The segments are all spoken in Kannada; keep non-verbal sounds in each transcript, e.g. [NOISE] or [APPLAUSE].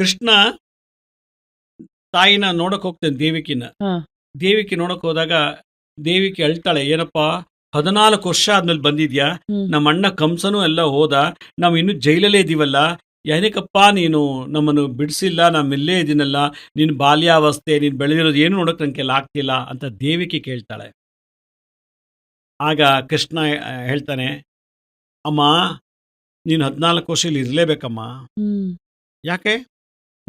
ಕೃಷ್ಣ ತಾಯಿನ ನೋಡಕ್ ಹೋಗ್ತಾನೆ ದೇವಿಕಿನ. ದೇವಿಕಿ ನೋಡಕ್ ಹೋದಾಗ ದೇವಿಕಿ ಅಳ್ತಾಳೆ ಏನಪ್ಪ ಹದಿನಾಲ್ಕು ವರ್ಷ ಆದ್ಮೇಲೆ ಬಂದಿದ್ಯಾ. ನಮ್ಮ ಅಣ್ಣ ಕಂಸನು ಎಲ್ಲ ಹೋದ ನಾವು ಇನ್ನು ಜೈಲಲ್ಲೇ ಇದೀವಲ್ಲ? ಏನಕ್ಕಪ್ಪ ನೀನು ನಮ್ಮನ್ನು ಬಿಡಿಸಿಲ್ಲ ನಮ್ಮ ಇಲ್ಲೇ ಇದೀನಲ್ಲ ನಿನ್ನ ಬಾಲ್ಯಾವಸ್ಥೆ ನೀನು ಬೆಳೆದಿರೋದು ಏನು ನೋಡಕ್ ನಂಗೆ ಆಗ್ತಿಲ್ಲ ಅಂತ ದೇವಿಕಿ ಕೇಳ್ತಾಳೆ. ಆಗ ಕೃಷ್ಣ ಹೇಳ್ತಾನೆ ಅಮ್ಮ ನೀನು ಹದಿನಾಲ್ಕು ವರ್ಷ ಇಲ್ಲಿ ಇರಲೇಬೇಕಮ್ಮ. ಯಾಕೆ?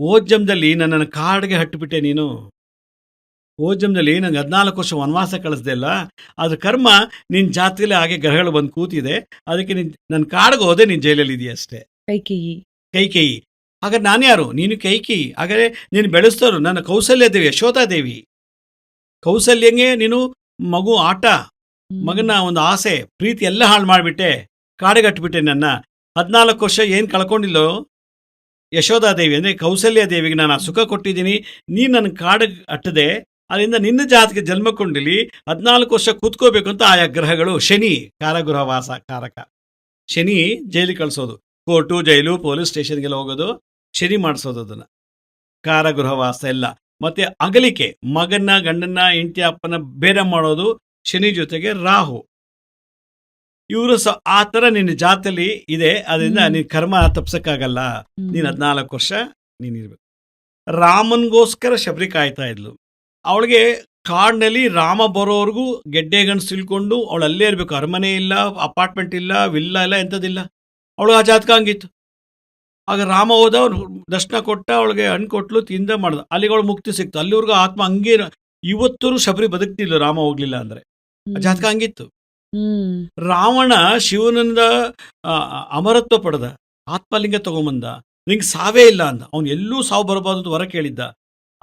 ಓಜ್ಜಂದಲ್ಲಿ ನನ್ನನ್ನು ಕಾಡಿಗೆ ಹಟ್ಟಿಬಿಟ್ಟೆ ನೀನು. ಓಜ್ಜಂದಲ್ಲಿ ನಂಗೆ ಹದಿನಾಲ್ಕು ವರ್ಷ ವನವಾಸ ಕಳಿಸ್ದೆ ಅಲ್ಲ? ಅದ್ರ ಕರ್ಮ ನಿನ್ನ ಜಾತಿಯಲ್ಲಿ ಹಾಗೆ ಗ್ರಹಗಳು ಬಂದು ಕೂತಿದೆ. ಅದಕ್ಕೆ ನಿನ್ ನನ್ನ ಕಾಡಿಗೆ ಹೋದೆ ನೀನು ಜೈಲಲ್ಲಿ ಇದೆಯಾ ಅಷ್ಟೇ. ಕೈಕೇಯಿ. ಕೈಕೇಯಿ. ಹಾಗಾದ್ರೆ ನಾನು ಯಾರು? ನೀನು ಕೈಕೇಯಿ. ಹಾಗಾದ್ರೆ ನೀನು ಬೆಳೆಸ್ತೋರು ನನ್ನ ಕೌಸಲ್ಯ ದೇವಿ ಯಶೋಧಾ ದೇವಿ. ಕೌಸಲ್ಯಂಗೆ ನೀನು ಮಗು ಆಟ ಮಗನ ಒಂದು ಆಸೆ ಪ್ರೀತಿ ಎಲ್ಲ ಹಾಳು ಮಾಡಿಬಿಟ್ಟೆ. ಕಾಡಿಗಟ್ಬಿಟ್ಟೆ ನನ್ನ. ಹದಿನಾಲ್ಕು ವರ್ಷ ಏನು ಕಳ್ಕೊಂಡಿಲ್ಲೋ? ಯಶೋಧಾದೇವಿ ಅಂದರೆ ಕೌಸಲ್ಯ ದೇವಿಗೆ ನಾನು ಸುಖ ಕೊಟ್ಟಿದ್ದೀನಿ, ನೀನು ನನ್ನ ಕಾಡು ಅಟ್ಟದೆ ಅದರಿಂದ ನಿನ್ನ ಜಾತಿಗೆ ಜನ್ಮ ಕೊಂಡಿಲಿ, ಹದಿನಾಲ್ಕು ವರ್ಷ ಕೂತ್ಕೋಬೇಕು ಅಂತ ಆಯಾ ಗ್ರಹಗಳು. ಶನಿ ಕಾರಾಗೃಹವಾಸ ಕಾರಕ. ಶನಿ ಜೈಲಿಗೆ ಕಳಿಸೋದು. ಕೋರ್ಟು, ಜೈಲು, ಪೊಲೀಸ್ ಸ್ಟೇಷನ್ಗೆಲ್ಲ ಹೋಗೋದು, ಶನಿ ಮಾಡಿಸೋದು ಅದನ್ನು. ಕಾರಾಗೃಹವಾಸ ಎಲ್ಲ. ಮತ್ತೆ ಅಗಲಿಕೆ ಮಗನ ಗಂಡನ ಹೆಂಡತಿ ಅಪ್ಪನ ಬೇರೆ ಮಾಡೋದು, ಶನಿ ಜೊತೆಗೆ ರಾಹು. ಇವರು ಸ ಆ ಥರ ನಿನ್ನ ಜಾತಿಯಲ್ಲಿ ಇದೆ ಅದರಿಂದ ನೀನ್ ಕರ್ಮ ತಪ್ಸಕ್ಕಾಗಲ್ಲ. ನೀನ್ ಹದಿನಾಲ್ಕು ವರ್ಷ ನೀನ್ ಇರ್ಬೇಕು. ರಾಮನ್ಗೋಸ್ಕರ ಶಬರಿ ಕಾಯ್ತಾ ಇದ್ಲು. ಅವಳಿಗೆ ಕಾಡಿನಲ್ಲಿ ರಾಮ ಬರೋವರೆಗೂ ಗೆಡ್ಡೆ ಗಂಡು ತಿಳ್ಕೊಂಡು ಅವಳು ಅಲ್ಲೇ ಇರ್ಬೇಕು. ಅರಮನೆ ಇಲ್ಲ ಅಪಾರ್ಟ್ಮೆಂಟ್ ಇಲ್ಲ ವಿಲ್ಲ ಇಲ್ಲ ಎಂಥದ್ದಿಲ್ಲ. ಅವಳು ಆ ಜಾತಕ ಹಂಗಿತ್ತು. ಆಗ ರಾಮ ಹೋದ ಅವ್ನು ದರ್ಶನ ಕೊಟ್ಟ ಅವಳಿಗೆ ಹಣ್ಣು ಕೊಟ್ಲು ತಿಂದ ಮಾಡ್ದ. ಅಲ್ಲಿಗೆ ಅವಳು ಮುಕ್ತಿ ಸಿಕ್ತು. ಅಲ್ಲಿವರೆಗೂ ಆತ್ಮ ಹಂಗೆ ಇವತ್ತೂ ಶಬರಿ ಬದುಕ್ತಿಲ್ಲ ರಾಮ ಹೋಗ್ಲಿಲ್ಲ ಅಂದ್ರೆ. ಆ. ಜಾತಕ ಹಂಗಿತ್ತು. ರಾವಣ ಶಿವನಿಂದ ಅಮರತ್ವ ಪಡೆದ, ಆತ್ಮಲಿಂಗ ತಗೊಂಬಂದ, ನಿಂಗೆ ಸಾವೇ ಇಲ್ಲ ಅಂದ. ಅವನು ಎಲ್ಲೂ ಸಾವು ಬರಬಾರ್ದು ಅಂತ ವರ ಕೇಳಿದ್ದ.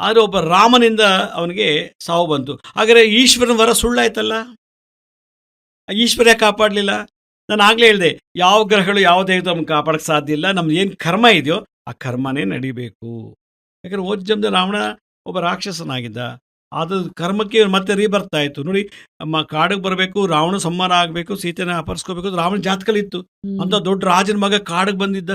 ಆದರೆ ಒಬ್ಬ ರಾಮನಿಂದ ಅವನಿಗೆ ಸಾವು ಬಂತು. ಹಾಗಾದ್ರೆ ಈಶ್ವರನ ವರ ಸುಳ್ಳಾಯ್ತಲ್ಲ? ಈಶ್ವರ ಕಾಪಾಡಲಿಲ್ಲ? ನಾನು ಆಗಲೇ ಹೇಳಿದೆ, ಯಾವ ಗ್ರಹಗಳು ಯಾವ ದೇವತೆ ನಮ್ಗೆ ಕಾಪಾಡಕ್ಕೆ ಸಾಧ್ಯ ಇಲ್ಲ, ನಮ್ದು ಏನು ಕರ್ಮ ಇದೆಯೋ, ಆ ಕರ್ಮನೇ ನಡಿಬೇಕು. ಯಾಕಂದ್ರೆ ಓಜ್ಜಂದ ರಾವಣ ಒಬ್ಬ ರಾಕ್ಷಸನಾಗಿದ್ದ. ಅದು ಕರ್ಮಕ್ಕೆ ಮತ್ತೆ ರೀ ಬರ್ತಾ ಇತ್ತು. ನೋಡಿ ನಮ್ಮ ಕಾಡಿಗೆ ಬರಬೇಕು ರಾವಣ ಸಮ್ಮಾನ ಆಗಬೇಕು ಸೀತೆನ ಅಪಹರಿಸ್ಕೋಬೇಕು ಅಂತ ರಾವಣ ಜಾತಕಲ್ಲಿ ಇತ್ತು ಅಂತ ದೊಡ್ಡ ರಾಜನ ಮಗ ಕಾಡಿಗೆ ಬಂದಿದ್ದ.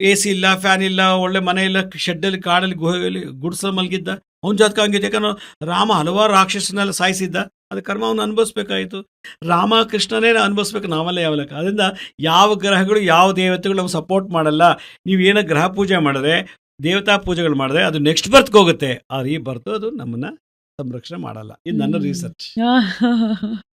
ಎ ಸಿ ಇಲ್ಲ ಫ್ಯಾನ್ ಇಲ್ಲ ಒಳ್ಳೆ ಮನೆ ಇಲ್ಲ ಶೆಡ್ಡಲ್ಲಿ ಕಾಡಲ್ಲಿ ಗುಹೆಯಲ್ಲಿ ಗುಡಿಸ ಮಲಗಿದ್ದ. ಅವನ ಜಾತಕ ಹಂಗಿತ್ತು ಯಾಕಂದ್ರೆ ರಾಮ ಹಲವಾರು ರಾಕ್ಷಸನೆಲ್ಲ ಸಾಯಿಸಿದ್ದ. ಅದು ಕರ್ಮ ಅವನು ಅನುಭವಿಸ್ಬೇಕಾಯಿತು. ರಾಮ ಕೃಷ್ಣನೇ ಅನುಭವಿಸ್ಬೇಕು ನಾವಲ್ಲ ಯಾವ ಲೆಕ್ಕ ಅದರಿಂದ ಯಾವ ಗ್ರಹಗಳು ಯಾವ ದೇವತೆಗಳು ನಮ್ಗೆ ಸಪೋರ್ಟ್ ಮಾಡಲ್ಲ. ನೀವು ಏನೋ ಗ್ರಹ ಪೂಜೆ ಮಾಡಿದ್ರೆ ದೇವತಾ ಪೂಜೆಗಳು ಮಾಡಿದ್ರೆ ಅದು ನೆಕ್ಸ್ಟ್ ಬರ್ತ್ಗೆ ಹೋಗುತ್ತೆ. ಆ ರೀ ಬರ್ತು ಅದು ನಮ್ಮನ್ನ ಸಂರಕ್ಷಣೆ ಮಾಡಲ್ಲ. ಇದು ನನ್ನ. ರಿಸರ್ಚ್ [LAUGHS]